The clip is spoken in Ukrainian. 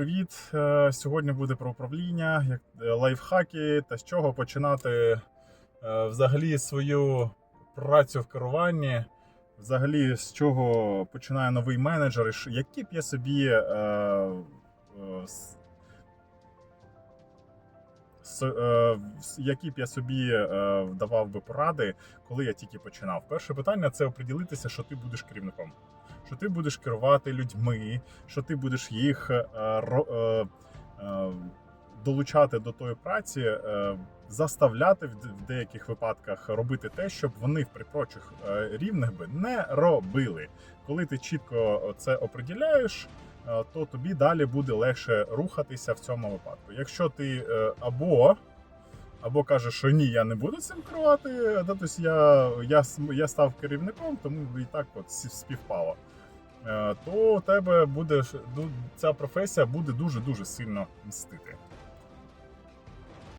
привіт! Е, Сьогодні буде про управління, як е, лайфхаки та з чого починати е, взагалі свою працю в керуванні. Взагалі, з чого починає новий менеджер, які б я собі які б я собі е, давав би поради, коли я тільки починав. Перше питання це оприділитися, що ти будеш керівником, що ти будеш керувати людьми, що ти будеш їх е, е, е, долучати до тої праці, е, заставляти в деяких випадках робити те, щоб вони в припрочих е, рівнях би не робили. Коли ти чітко це оприділяєш, е, то тобі далі буде легше рухатися в цьому випадку. Якщо ти е, або або кажеш, що ні, я не буду цим керувати, тобто я, я, я став керівником, тому і так от співпало. Е, То у тебе буде ну, ця професія буде дуже дуже сильно мстити.